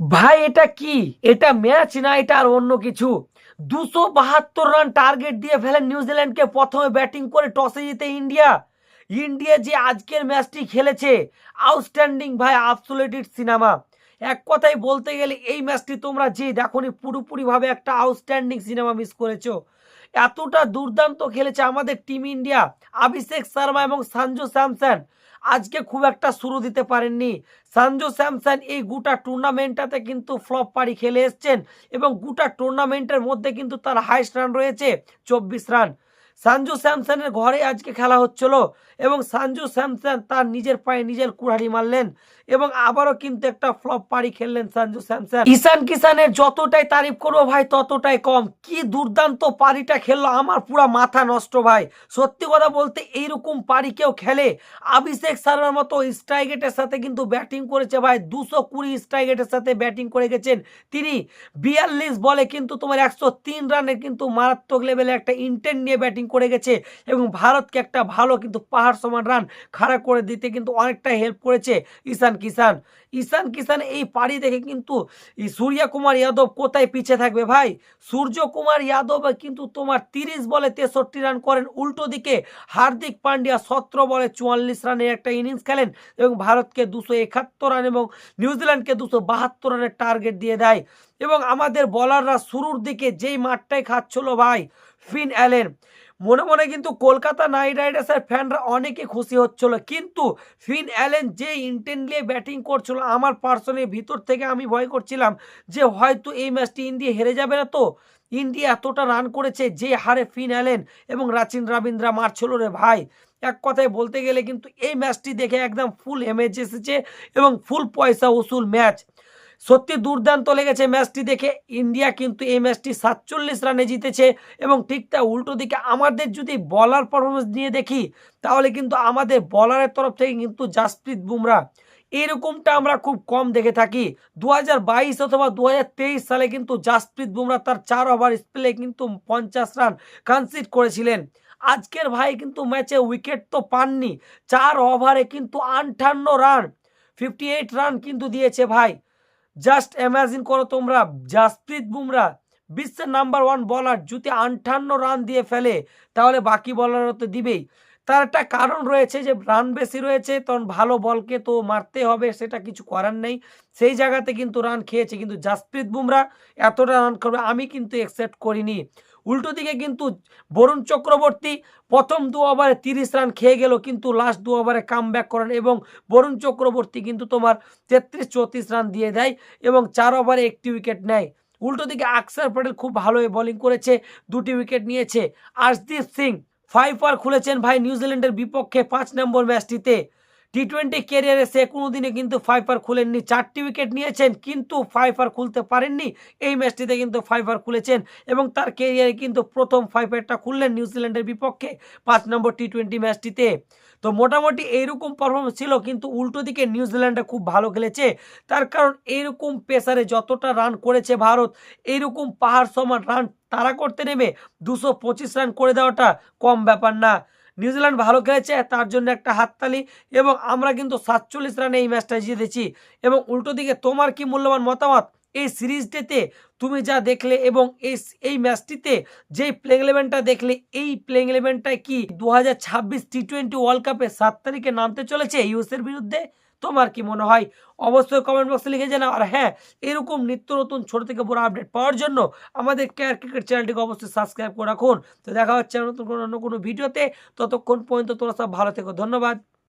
ভাই, এটা কি? এটা ম্যাচ না, এটা আর অন্য কিছু? দুশো বাহাত্তর রান টার্গেট দিয়ে ফেলেন নিউজিল্যান্ডকে প্রথমে ব্যাটিং করে টসে জিতে ইন্ডিয়া ইন্ডিয়া যে আজকের ম্যাচটি খেলেছে আউটস্ট্যান্ডিং ভাই আবসোলেটেড সিনেমা এক কথায় বলতে গেলে, এই ম্যাচটি তোমরা যে দেখোনি, পুরোপুরিভাবে একটা আউটস্ট্যান্ডিং সিনেমা মিস করেছ। এতটা দুর্দান্ত খেলেছে আমাদের টিম ইন্ডিয়া। অভিষেক শর্মা এবং সঞ্জু স্যামসন। আজকে খুব একটা শুরু দিতে পারেননি। সঞ্জু স্যামসন এই গোটা টুর্নামেন্টটাতে কিন্তু ফ্লপ পারি খেলে এসছেন এবং গোটা টুর্নামেন্টের মধ্যে কিন্তু তার হাইস্ট রান রয়েছে, চব্বিশ রান। সঞ্জু স্যামসনের ঘরে আজকে খেলা হচ্ছিল এবং সঞ্জু স্যামসন তার নিজের পায়ে নিজের কুড়ানি মারলেন এবং আবারও কিন্তু একটা ফ্লপ পারি খেললেন সঞ্জু স্যামসন। ঈশান কিষানের যতটাই তারিফ করব ভাই, ততটাই কম। কি দুর্দান্ত পারিটা খেললো আমার পুরা মাথা নষ্ট ভাই। সত্যি কথা বলতে এইরকম পারি কেউ খেলে, অভিষেক শর্মার মতো স্ট্রাইকেটের সাথে কিন্তু ব্যাটিং করেছে ভাই। দুশো কুড়ি স্ট্রাইকেটের সাথে ব্যাটিং করে গেছেন তিনি। বিয়াল্লিশ বলে কিন্তু তোমার একশো তিন রানের কিন্তু মারাত্মক লেভেলে একটা ইন্টেন্ট নিয়ে ব্যাটিং করে গেছে এবং ভারতকে একটা ভালো কিন্তু পাহাড় সমান রান খাড়া করে দিতে কিন্তু অনেকটা হেল্প করেছে ঈশান কিষান ঈশান কিষান এই পাড়ি দেখে কিন্তু সূর্য কুমার যাদব কোথায় পিছিয়ে থাকবে ভাই? সূর্য কুমার যাদব কিন্তু তোমার তিরিশ বলে তেষট্টি রান করেন, উল্টো দিকে হার্দিক পান্ডিয়া সতেরো বলে চুয়াল্লিশ রানের একটা ইনিংস খেলেন এবং ভারতকে দুশো একাত্তর রান এবং নিউজিল্যান্ডকে দুশো বাহাত্তর রানের টার্গেট দিয়ে দেয়। এবং আমাদের বলাররা শুরুর দিকে যেই মাঠটাই খাচ্ছিল ভাই ফিন অ্যালেন। মনে মনে কিন্তু কলকাতা নাইট রাইডার্সের ফ্যানরা অনেকে খুশি হচ্ছিল, কিন্তু ফিন অ্যালেন যে ইন্টেন্ট নিয়ে ব্যাটিং করছিল, আমার পার্সনের ভিতর থেকে আমি ভয় করছিলাম যে হয়তো এই ম্যাচটি ইন্ডিয়া হেরে যাবে না তো। ইন্ডিয়া এতটা রান করেছে যে হারে ফিন অ্যালেন এবং রাচিন রবীন্দ্রা মারছিল রে ভাই। এক কথায় বলতে গেলে কিন্তু এই ম্যাচটি দেখে একদম ফুল এমেজ এসেছে এবং ফুল পয়সা উসুল ম্যাচ। সত্যি দুর্দান্ত লেগেছে ম্যাচটি দেখে। ইন্ডিয়া কিন্তু এই ম্যাচটি সাতচল্লিশ রানে জিতেছে এবং ঠিক তা উল্টো দিকে আমাদের যদি বলার পারফরমেন্স নিয়ে দেখি, তাহলে কিন্তু আমাদের বলারের তরফ থেকে কিন্তু জাসপ্রীত বুমরা। এরকমটা আমরা খুব কম দেখে থাকি। দু বাইশ অথবা দু হাজার তেইশ সালে কিন্তু জাসপ্রীত বুমরা তার চার ওভার স্পেলে কিন্তু পঞ্চাশ রান কনসিড করেছিলেন। আজকের ভাই কিন্তু ম্যাচে উইকেট তো পাননি, চার ওভারে কিন্তু আটান্ন রান ফিফটি রান কিন্তু দিয়েছে ভাই। জাস্ট অ্যামাজিন করো তোমরা জাসপ্রীত বুমরা বিশ্বের নাম্বার ওয়ান বলার যদি আটান্ন রান দিয়ে ফেলে, তাহলে বাকি বলারও তো দিবেই। তার একটা কারণ রয়েছে যে রান বেশি রয়েছে, তখন ভালো বলকে তো মারতে হবে, সেটা কিছু করার নেই। সেই জায়গাতে কিন্তু রান খেয়েছে, কিন্তু জাসপ্রীত বুমরা এতটা রান করবে, আমি কিন্তু একসেপ্ট করিনি। উল্টো দিকে কিন্তু বরুণ চক্রবর্তী প্রথম দু ওভারে তিরিশ রান খেয়ে গেল, কিন্তু লাস্ট দু ওভারে কাম করেন এবং বরুণ চক্রবর্তী কিন্তু তোমার তেত্রিশ চৌত্রিশ রান দিয়ে দেয় এবং চার ওভারে একটি উইকেট নেয়। উল্টো দিকে আকসার প্যাটেল খুব ভালো বোলিং করেছে, দুটি উইকেট নিয়েছে। আর্শদীপ সিং ফাইভ ওভার খুলেছেন ভাই, নিউজিল্যান্ডের বিপক্ষে পাঁচ নম্বর ম্যাচটিতে টি টোয়েন্টি ক্যারিয়ারে সে কোনোদিনে কিন্তু ফাইভার খুলেননি। চারটি উইকেট নিয়েছেন, কিন্তু ফাইভার খুলতে পারেননি। এই ম্যাচটিতে কিন্তু ফাইভার খুলেছেন এবং তার ক্যারিয়ারে কিন্তু প্রথম ফাইভারটা খুললেন নিউজিল্যান্ডের বিপক্ষে পাঁচ নম্বর টি টোয়েন্টি ম্যাচটিতে তো মোটামুটি এইরকম পারফরমেন্স ছিল, কিন্তু উল্টো দিকে নিউজিল্যান্ডে খুব ভালো খেলেছে। তার কারণ এইরকম পেসারে যতটা রান করেছে ভারত, এইরকম পাহাড় সমান রান তারা করতে নেমে দুশো রান করে দেওয়াটা কম ব্যাপার না। নিউজিল্যান্ড ভালো খেলেছে, তার জন্য একটা হাততালি এবং আমরা কিন্তু সাতচল্লিশ রানে এই ম্যাচটা জিতেছি এবং উল্টো দিকে তোমার কি মূল্যবান মতামত? এই সিরিজটিতে তুমি যা দেখলে এবং এই এই ম্যাচটিতে যেই প্লেইং ইলেভেনটা দেখলে, এই প্লেইং ইলেভেনটায় কি দু হাজার ছাব্বিশ টি টোয়েন্টি ওয়ার্ল্ড কাপে সাত তারিখে নামতে চলেছে ইউএসের বিরুদ্ধে? তোমার কি মনে হয়? অবশ্যই কমেন্ট বক্সে লিখে জানাও। আর হ্যাঁ এরকম নিত্য নতুন ছোট থেকে বড় আপডেট পাওয়ার জন্য আমাদের কেয়ার ক্রিকেট চ্যানেলটিকে অবশ্যই সাবস্ক্রাইব করে রাখুন। তো দেখা হচ্ছে নতুন কোনো, অন্য কোনো ভিডিওতে ততক্ষণ পর্যন্ত তোমরা সব ভালো থেকো। ধন্যবাদ।